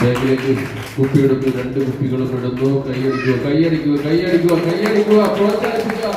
ബാഗിലേക്ക് കുപ്പിയെടുത്ത് രണ്ട് കുപ്പികളും ഇടുന്നു കൈയടിക്കുക കൈയടിക്കുക കൈയടിക്കുക കൈയടിക്കുക പ്രോത്സാഹിപ്പിക്കുക.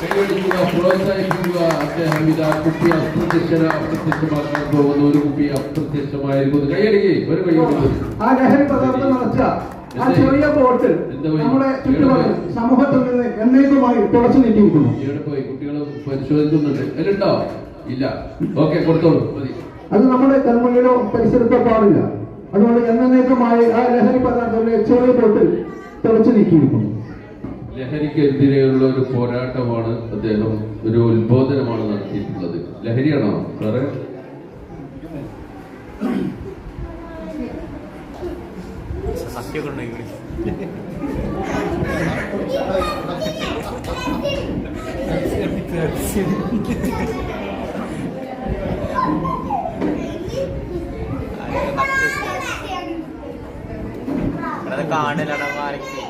കൈയടിക്കുക പ്രോത്സാഹിപ്പിക്കുക. അദ്ദേഹം ഇത് ആ കുപ്പി അപ്രത്യക്ഷ അപ്രത്യക്ഷമാക്കാൻ പോകുന്ന ഒരു കുപ്പി അപ്രത്യക്ഷമായിരിക്കുന്നു. കൈയടിക്കുക ഒരു കൈയടിക്കുക ആ ചെറിയ? നമ്മുടെ ചുറ്റുപാട് സമൂഹത്തിൽ നിന്ന് എന്നേക്കുമായി തുടച്ചു നീട്ടിയിരിക്കുന്നു. പോയി. കുട്ടികൾ പരിശോധിക്കുന്നുണ്ട്. അതിലുണ്ടോ ഇല്ല. ഓക്കെ കൊടുത്തോളൂ. മതി. അത് നമ്മുടെ കൺമുന്നിലോ പരിസരത്തോ പാടില്ല. അതുകൊണ്ട് എന്നേക്കുമായി ആ ലഹരി പദാർത്ഥങ്ങളെ ചെറിയ തൊട്ടിൽ തെളിച്ചു നീക്കിയിരിക്കുന്നു. ലഹരിക്കെതിരെയുള്ള ഒരു പോരാട്ടമാണ് അദ്ദേഹം ഒരു ഉത്ബോധനമാണ് നടത്തിയിട്ടുള്ളത്. ലഹരിയാണോ? സാറേ? സത്യമൊക്കെ മാറിക്ക്.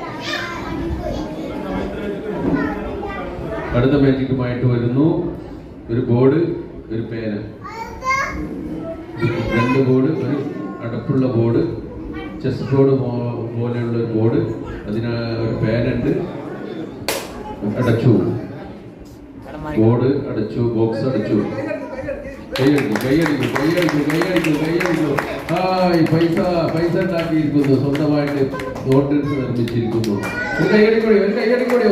അടുത്ത മാജിക്കുമായിട്ട് വരുന്നു. ഒരു ബോർഡ് ഒരു പേന. രണ്ട് ബോർഡ് ഒരു അടപ്പുള്ള ബോർഡ് ചെസ് ബോർഡ് പോലെയുള്ള ഒരു ബോർഡ് അതിന് ഒരു പേനുണ്ട് അടച്ചു. ബോർഡ് അടച്ചു ബോക്സ് അടച്ചു. കൈയടിക്കും കൈയടിക്കും കൈയടിക്കും കൈയടിക്കും കൈയടിക്കും ഹായ് പൈസ പൈസ ഉണ്ടാക്കിയിരിക്കുന്നു സ്വന്തമായിട്ട് നോട്ടിൽസ് നിർമ്മിച്ചിരിക്കുന്നു ഒരു കൈയടിക്കൂടി ഒരു കൈയടിക്കൂടി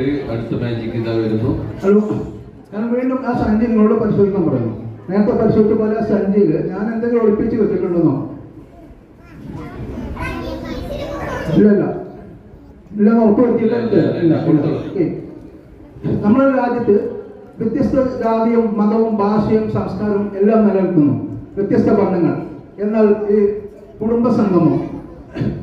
അടുത്തതായിട്ട് അടുത്ത മാജിക് ഇതാ വരുന്നു. ഹലോ ഞാൻ വീണ്ടും ആ സഞ്ചി നിങ്ങളോട് പരിശോധിക്കാൻ പറയുന്നു. നേരത്തെ പരിശോധിച്ച പോലെ ആ സഞ്ചിയിൽ ഞാൻ എന്തെങ്കിലും ഒളിപ്പിച്ച് വെച്ചിട്ടുണ്ടെന്നോ? ഇല്ലല്ല. ഇല്ല ഉറപ്പ് വരുത്തിയില്ല. ഇല്ല. നമ്മുടെ രാജ്യത്ത് വ്യത്യസ്ത ജാതിയും മതവും ഭാഷയും സംസ്കാരവും എല്ലാം നിലനിൽക്കുന്നു. വ്യത്യസ്ത ബന്ധങ്ങൾ എന്നാൽ ഈ കുടുംബ സംഗമം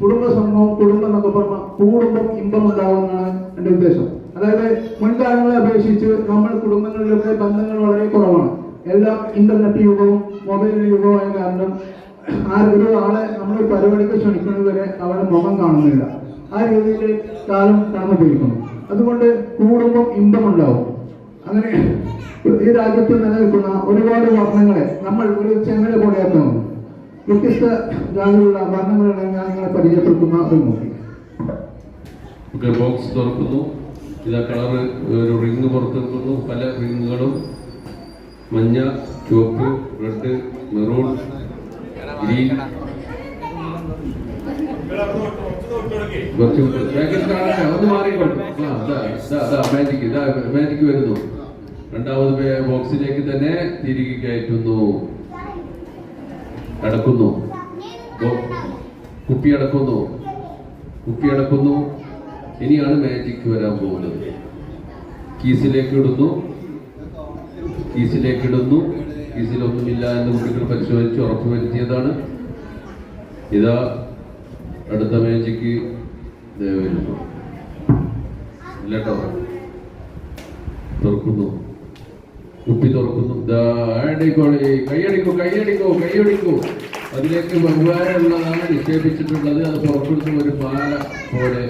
കുടുംബ സംഗമം കുടുംബം എന്നൊക്കെ പറഞ്ഞാൽ കൂടുമ്പം ഇമ്പം ഉണ്ടാവുന്നതാണ് എന്റെ ഉദ്ദേശം. അതായത് മുൻകാലങ്ങളെ അപേക്ഷിച്ച് നമ്മൾ കുടുംബങ്ങളിലൊക്കെ ബന്ധങ്ങൾ വളരെ കുറവാണ്. എല്ലാം ഇന്റർനെറ്റ് യുഗവും മൊബൈൽ യുഗവുമായ കാരണം ആ ഒരു ആളെ നമ്മൾ പരിപാടിക്ക് ക്ഷണിക്കുന്നത് വരെ മുഖം കാണുന്നില്ല. ആ രീതിയിൽ കാലം കടന്നുപോയിരിക്കുന്നു. അതുകൊണ്ട് കൂടുമ്പോൾ ഇമ്പമുണ്ടാവും. അങ്ങനെ ഈ രാജ്യത്ത് നിലനിൽക്കുന്ന ഒരുപാട് വർണങ്ങളെ നമ്മൾ ഒരു ചെങ്ങല പോലെയാക്കുന്നു. വ്യത്യസ്ത ജാതിയിലുള്ള വർണങ്ങളുടെ ഞാൻ നിങ്ങളെ പരിചയപ്പെടുത്തുന്ന ഒരു നോക്കി ബോക്സ് തുറക്കുന്നു. ഇതാ കളറ് ഒരു റിങ് പുറത്തെടുക്കുന്നു. പല റിങ്ങുകളും. മഞ്ഞ ചുവപ്പ് റെഡ് മെറൂൺ ഗ്രീൻ. കുറച്ച് വരുന്നു. രണ്ടാമത് ബോക്സിലേക്ക് തന്നെ തിരികെ കയറ്റുന്നു. അടക്കുന്നു. കുപ്പി അടക്കുന്നു. കുപ്പി അടക്കുന്നു. ഇനിയാണ് മാജിക് വരാൻ പോകുന്നത്. കീസിലേക്ക് ഇടുന്നു. കീസിലേക്ക് ഇടുന്നു. കീസിലൊന്നുമില്ല എന്ന് കുട്ടികൾ പരിശോധിച്ച് ഉറപ്പുവരുത്തിയതാണ് ഇതാ അടുത്ത മാജിക്ക് വരുന്നു. ഇല്ലട്ടോ തുറക്കുന്നു. കുപ്പി തുറക്കുന്നു. അടിക്കോളി കൈയടിക്കൂ കൈയടിക്കൂ അതിലേക്ക് ബഹുമാനമുള്ളതാണ് നിക്ഷേപിച്ചിട്ടുള്ളത്. അത് പുറപ്പെടുന്ന ഒരു പാല പോലെ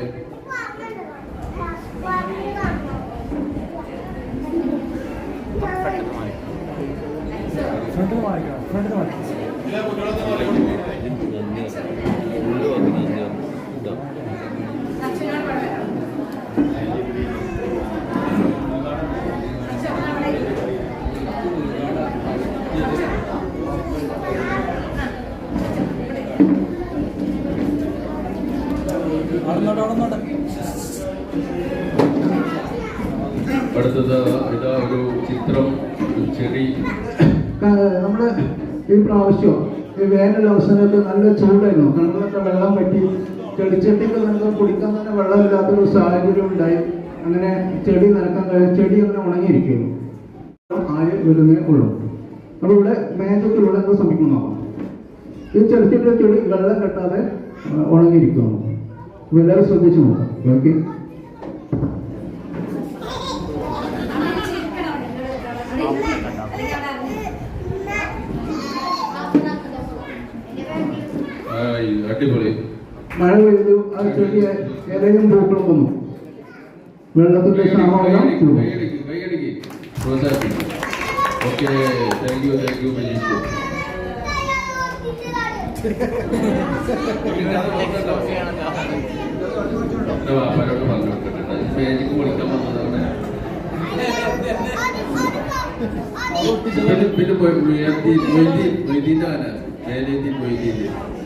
അടുത്തത് ഇതാ ഒരു ചിത്രം ചെടി. നമ്മൾ ഈ പ്രാവശ്യം ഈ വേനൽ അവസരത്തിൽ നല്ല ചൂടായിരുന്നു. കിണറിലൊക്കെ വെള്ളം പറ്റി ചെടിച്ചട്ടിക്ക് നമുക്ക് കുടിക്കാൻ തന്നെ വെള്ളമില്ലാത്തൊരു സാഹചര്യം ഉണ്ടായി. അങ്ങനെ ചെടി നനക്കാൻ കഴിയും ചെടി അങ്ങനെ ഉണങ്ങിയിരിക്കുന്നു. ആയ വരുന്നേ ഉള്ളൂ. അപ്പോൾ ഇവിടെ മേജത്തിലൂടെ എന്താ സംഭവിക്കുന്നു ഈ ചെടിച്ചട്ടിയുടെ ചെടി വെള്ളം കെട്ടാതെ ഉണങ്ങിയിരിക്കുന്നു. എല്ലാവരും ശ്രദ്ധിച്ചു നോക്കാം. ഓക്കെ ആയി, അടിപൊളി മഴ പെയ്തു അത് ചെറിയ ഇലയും പൂക്കളും വന്നു. വെള്ളത്തിന്റെ ക്ഷാമമെല്ലാം okay thank you thank you Majeesh എന്റെ പറഞ്ഞു കൊടുത്തിട്ടുണ്ട് മാജിക് വന്നതാണ് പിന്നെ മൊയ്തീൻ മൊയ്തീൻ മൊയ്തീന്റെ ആന. മേലേന്ത്യൻ മൊയ്തീന്റെ.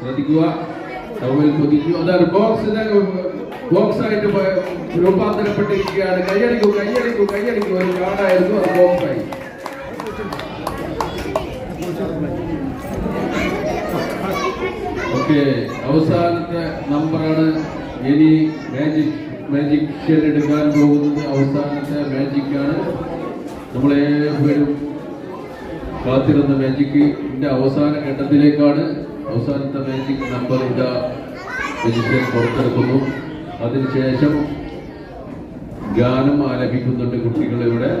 ശ്രദ്ധിക്കുക ടവൽ പൊതിഞ്ഞു അതാണ് ബോക്സ് ബോക്സ് ആയിട്ട് രൂപാന്തരപ്പെട്ടിരിക്കുകയാണ്. കൈയടിക്കൂ കൈയടിക്കൂ കൈയടിക്കൂ ഒരു കാർഡായിരുന്നു അത് ബോക്സായി ഓക്കെ അവസാനത്തെ നമ്പറാണ് ഇനി മാജിക് മാജിക് ഷെൽ എടുക്കാൻ പോകുന്നത്. അവസാനത്തെ മാജിക്കാണ് നമ്മളേവരും കാത്തിരുന്ന മാജിക്കിന്റെ അവസാന ഘട്ടത്തിലേക്കാണ് അവസാനത്തെ മാച്ചിങ് നമ്പർ ഇതാ രജിസ്റ്റർ പുറത്തെടുക്കുന്നു. അതിനുശേഷം ഗാനം ആലപിക്കുന്നുണ്ട് കുട്ടികളിവിടെ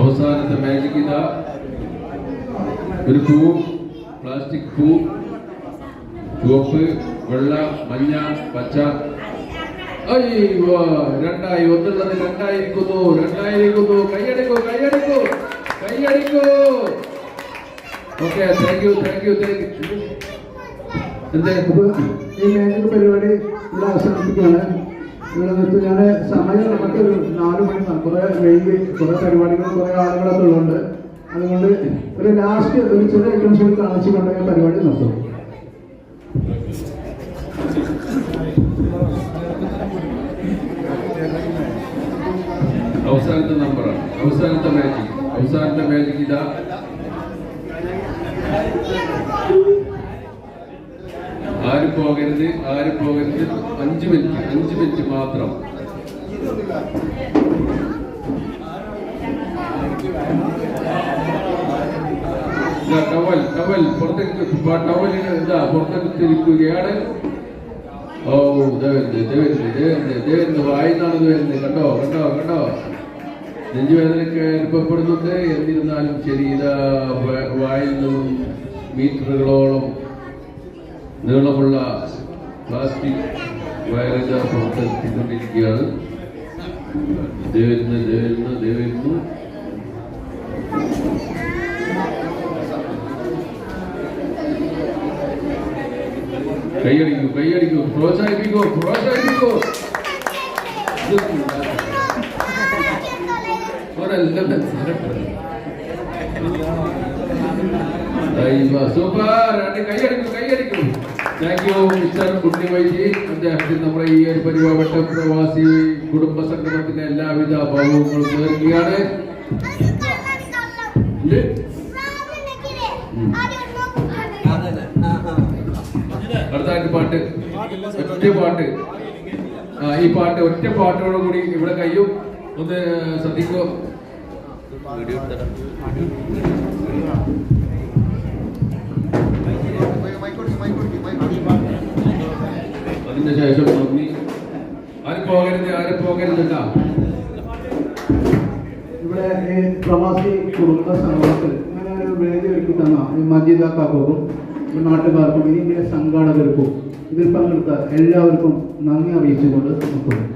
അവസാനത്തെ മാജിക് ഇതാ. ഒരു പൂ പ്ലാസ്റ്റിക് പൂ. ചുവപ്പ് വെള്ള മഞ്ഞ പച്ച. അയ്യോ രണ്ടായി ഒന്നുള്ളത് രണ്ടായിരിക്കുന്നു രണ്ടായിരിക്കുന്നു കൈയടിക്കൂ കൈയടിക്കൂ. കൈയടിക്കൂ. Okay thank you thank you thank you ഈ മാജിക് പരിപാടി ഇവിടെ അവസാനിപ്പിക്കുകയാണ്. ഇവിടെ ഞാൻ സമയം നമുക്ക് ഒരു നാല് മണി കുറെ വൈകി കുറെ പരിപാടികൾ കുറെ ആളുകളൊക്കെ ഉള്ളതുകൊണ്ട് അതുകൊണ്ട് ഒരു ലാസ്റ്റ് ഒരു ചെറിയ ഐറ്റംസ് കൂടി കാണിച്ചുകൊണ്ട് ഞാൻ പരിപാടി നിർത്തും. അവസാനത്തെ നമ്പറാണ് അവസാനത്തെ മാജിക് അവസാനത്തെ മാജിക് ഇതാ. ആരും പോകരുത് ആരും പോകരുത്. അഞ്ച് മിനിറ്റ് അഞ്ച് മിനിറ്റ് മാത്രം. ടവൽ ടവൽ പുറത്തേക്ക് ടവലിന് ഇതാ പുറത്തേക്ക് തിരിക്കുകയാണ്. ഓ ഇതാ വരുന്നത് ഇതാ വരുന്നത് ഇതാ വരുന്നത് വായിന്നാണ് ഇത് വരുന്നത്. കണ്ടോ കണ്ടോ കണ്ടോ? നെഞ്ചുവേദനയ്ക്ക് അനുഭവപ്പെടുന്നുണ്ട് എന്നിരുന്നാലും ശരി ഇതാ വ- വായിൽ നിന്നും മീറ്ററുകളോളം നീളമുള്ള പ്ലാസ്റ്റിക് വയറിന്റെ പുറത്തെത്തിക്കൊണ്ടിരിക്കുകയാണ് ദൈവരുന്നു ദൈവരുന്നു ദൈവരുന്നു. കൈയടിക്കൂ കൈയടിക്കൂ. പ്രോത്സാഹിപ്പിക്കൂ പ്രോത്സാഹിപ്പിക്കൂ. സൂപ്പർ യു മിസ്റ്റർ നമ്മുടെ ഈ ഒരു പരിപാടി പ്രവാസി കുടുംബ സംഗമത്തിന്റെ എല്ലാവിധ ഭാവങ്ങളും നേർക്കുകയാണ്. പാട്ട്. ഒറ്റ പാട്ട്. ഈ പാട്ട് ഒറ്റ പാട്ടോടുകൂടി ഇവിടെ കഴിയും ഒന്ന് ശ്രദ്ധിക്കോ? വീഡിയോ അതിന്റെ ശേഷം നന്ദി ആരും പോകരുത് ആരും പോകരുത് കേട്ടാ. ഇവിടെ ഈ പ്രവാസി കുടുംബ സമൂഹത്തിൽ ഇങ്ങനെ ഒരു വേദി ഒരുക്കി തന്ന. ഈ മജീദാക്കാക്കും ഈ നാട്ടുകാർക്കും ഇനി സംഘാടകർക്കും ഇതിൽ പങ്കെടുത്ത എല്ലാവർക്കും നന്ദി അറിയിച്ചുകൊണ്ട് നിൽക്കുന്നു